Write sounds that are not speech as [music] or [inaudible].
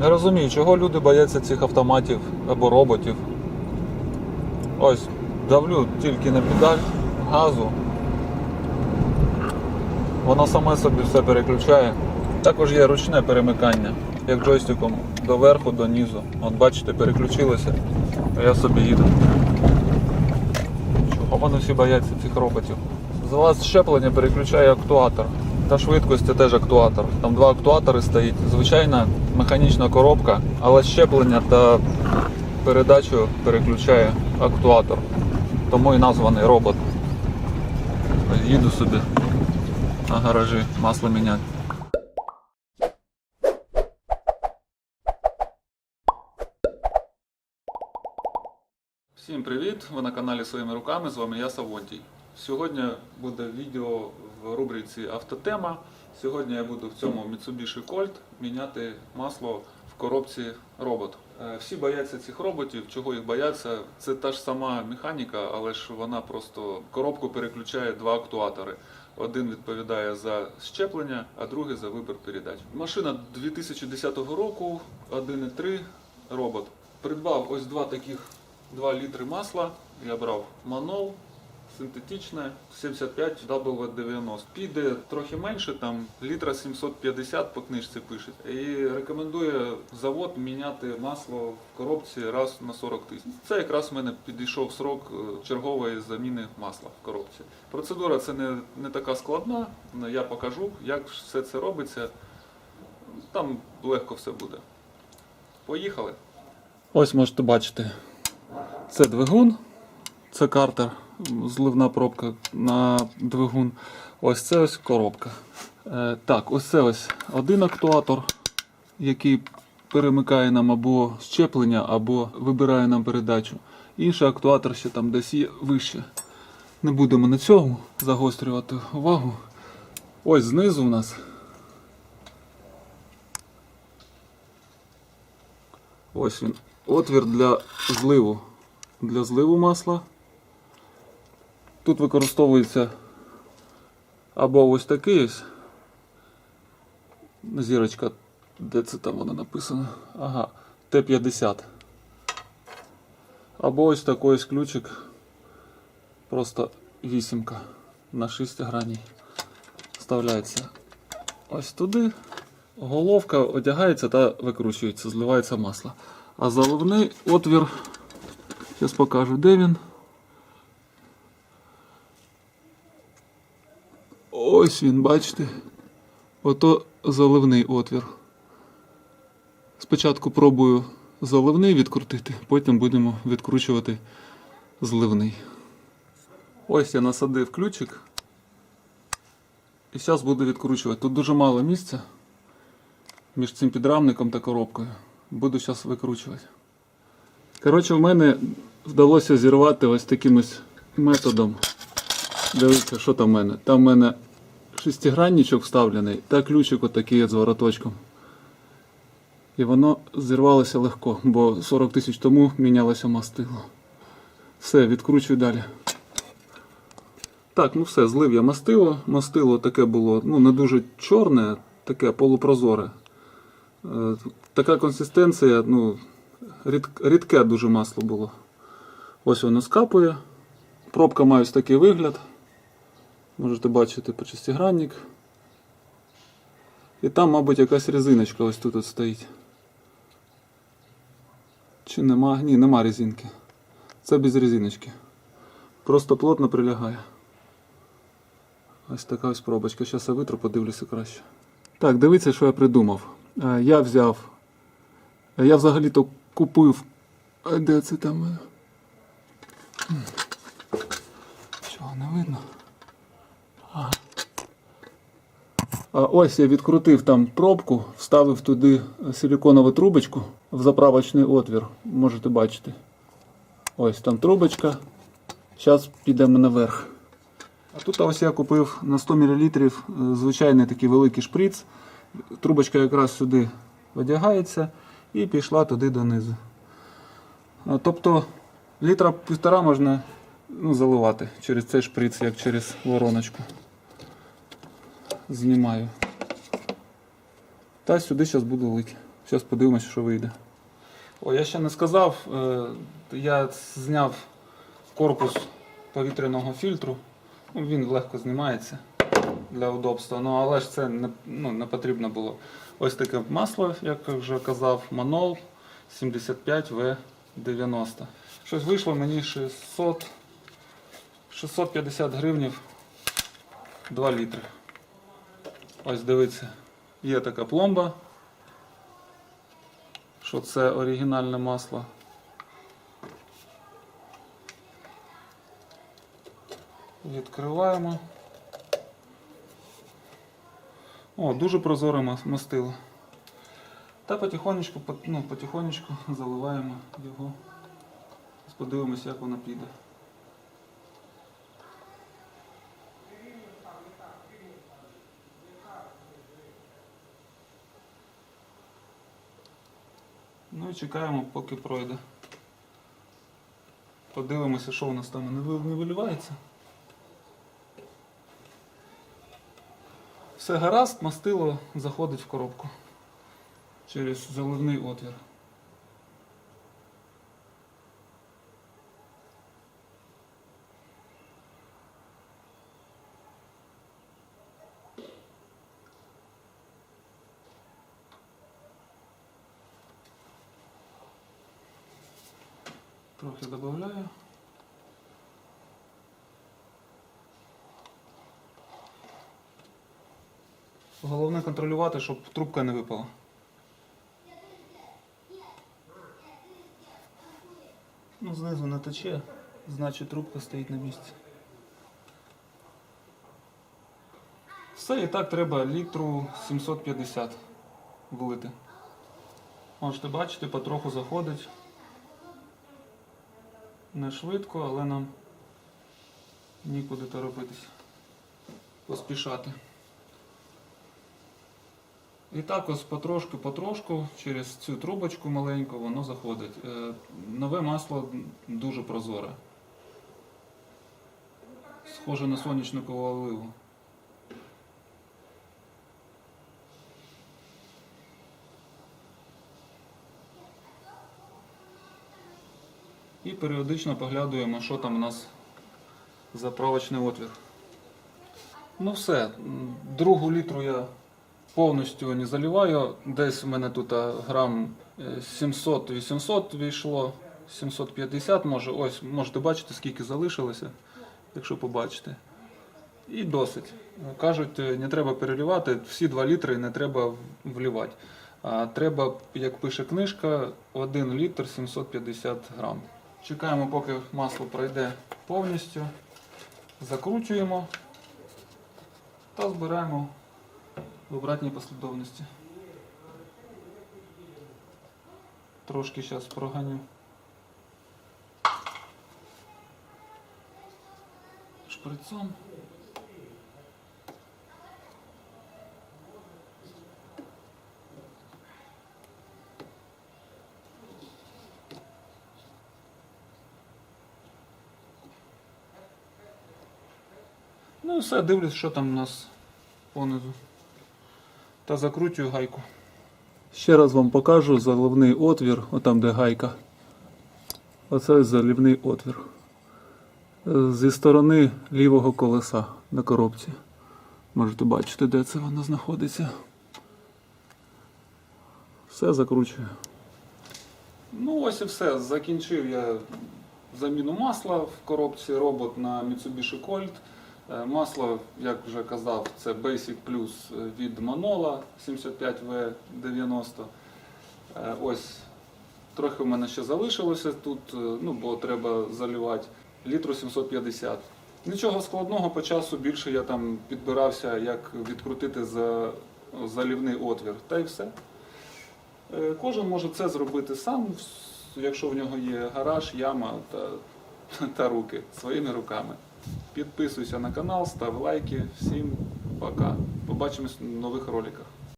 Не розумію, чого люди бояться цих автоматів або роботів. Ось, давлю тільки на педаль газу. Воно саме собі все переключає. Також є ручне перемикання, як джойстиком до верху, до низу. От бачите, переключилося, а я собі їду. Чого вони всі бояться цих роботів? З вас щеплення переключає актуатор. Та швидкості теж актуатор. Там два актуатори стоїть. Звичайна механічна коробка, але щеплення та передачу переключає актуатор. Тому і названий робот. Їду собі на гаражі масло міняти. Всім привіт! Ви на каналі Своїми руками. З вами я Савонтій. Сьогодні буде відео в рубриці Автотема. Сьогодні я буду в цьому Mitsubishi Colt міняти масло в коробці робот. Е, Всі бояться цих роботів. Чого їх бояться? Це та ж сама механіка, але ж вона просто коробку переключає два актуатори. Один відповідає за щеплення, а другий за вибір передач. Машина 2010 року, 1.3 робот. Придбав ось два таких 2 літри масла. Я брав манол синтетичне 75 W90. Піде трохи менше, там літра 750 по книжці пише. І рекомендує завод міняти масло в коробці раз на 40 тисяч. Це якраз в мене підійшов срок е, чергової заміни масла в коробці. Процедура це не, не така складна. Я покажу, як все це робиться. Там легко все буде. Поїхали. Ось можете бачити. Це двигун, це картер, зливна пробка на двигун. Ось це ось коробка. Е, так, ось це ось один актуатор, який перемикає нам або щеплення, або вибирає нам передачу. Інший актуатор ще там десь є вище. Не будемо на цьому загострювати увагу. Ось знизу у нас. Ось він. Отвір для зливу. Для зливу масла. Тут використовується або ось такий ось. Зірочка, де це там вона написано? Ага, Т-50. Або ось такий ось ключик. Просто вісімка на 6 граній. Вставляється ось туди. Головка одягається та викручується, зливається масло. А заливний отвір, зараз покажу, де він. Ось він, бачите? Ото заливний отвір. Спочатку пробую заливний відкрутити, потім будемо відкручувати зливний. Ось я насадив ключик. І зараз буду відкручувати. Тут дуже мало місця між цим підрамником та коробкою. Буду зараз викручувати. Коротше, в мене вдалося зірвати ось таким методом. Дивіться, що там в мене. Там в мене шестигранничок вставлений та ключик отакий от з вороточком. І воно зірвалося легко, бо 40 тисяч тому мінялося мастило. Все, відкручую далі. Так, ну все, злив я мастило. Мастило таке було ну, не дуже чорне, таке полупрозоре. Е, Така консистенція, ну, рід, рідке дуже масло було. Ось воно скапує. Пробка має ось такий вигляд. Можете бачити по шестигранник. І там, мабуть, якась резиночка ось тут от стоїть. Чи нема? Ні, нема резинки. Це без резиночки. Просто плотно прилягає. Ось така ось пробочка. Зараз я витру, подивлюся краще. Так, дивіться, що я придумав. Е, Я взяв. е, Я взагалі-то купив. А Де це там? Чого не видно? Ага. А ось я відкрутив там пробку, вставив туди силиконову трубочку в заправочний отвір. Можете бачити. Ось там трубочка. Зараз підемо наверх. А тут ось я купив на 100 мл е, звичайний такий великий шприц. Трубочка якраз сюди одягається і пішла туди донизу. Тобто літра півтора можна ну, заливати через цей шприц, як через вороночку. Знімаю. Та сюди зараз буду лити. Зараз подивимося, що вийде. О, я ще не сказав. е, Я зняв корпус повітряного фільтру. Ну, він легко знімається для удобства. Ну, але ж це не, ну, не потрібно було. Ось таке масло, як вже казав, Манол 75В90. Щось вийшло мені 600, 650 гривнів 2 літри. Ось дивіться, є така пломба, що це оригінальне масло. Відкриваємо. О, дуже прозоре мастило. Та потихонечку, ну, потихонечку заливаємо його. Зараз Подивимося, як воно піде. Ну і чекаємо, поки пройде. Подивимося, що у нас там не ви- виливається. Все гаразд, мастило заходить в коробку через заливний отвір. Трохи додаю. Головне контролювати, щоб трубка не випала. Ну, знизу не тече, значить трубка стоїть на місці. Все, і так треба літру 750 влити. Можете бачити, потроху заходить. Не швидко, але нам нікуди торопитись. Поспішати. І так ось потрошку-потрошку через цю трубочку маленьку воно заходить. Е, Нове масло дуже прозоре. Схоже на сонячникову оливу. І періодично поглядуємо, що там у нас за правочний отвір. Ну все, другу літру я повністю не заливаю. Десь в мене тут грам е, 700-800 війшло, 750 може. Ось можете бачити, скільки залишилося, якщо побачите. І досить. Кажуть, е, не треба переливати, всі 2 літри не треба вливати. А треба, як пише книжка, 1 літр 750 грам. Чекаємо, поки масло пройде повністю. Закручуємо та збираємо в обратній послідовності. Трошки зараз проганю. Шприцом. Ну і все, дивлюсь, що там у нас понизу. Та закручую гайку. Ще раз вам покажу заливний отвір, отам де гайка. Оце заливний отвір. Зі сторони лівого колеса на коробці. Можете бачити, де це воно знаходиться. Все закручую. Ну, ось і все. Закінчив я заміну масла в коробці робот на Mitsubishi Colt. Е, Масло, як вже казав, це Basic Plus від Manola 75V90. Е, Ось трохи в мене ще залишилося тут, е, ну бо треба заливати літру 750. Нічого складного по часу більше я там підбирався, як відкрутити за залівний отвір. Та й все. Кожен може це зробити сам, якщо в нього є гараж, яма та, [laughs] та руки своїми руками. Підписуйся на канал, став лайки. Всім пока. Побачимось в нових роликах.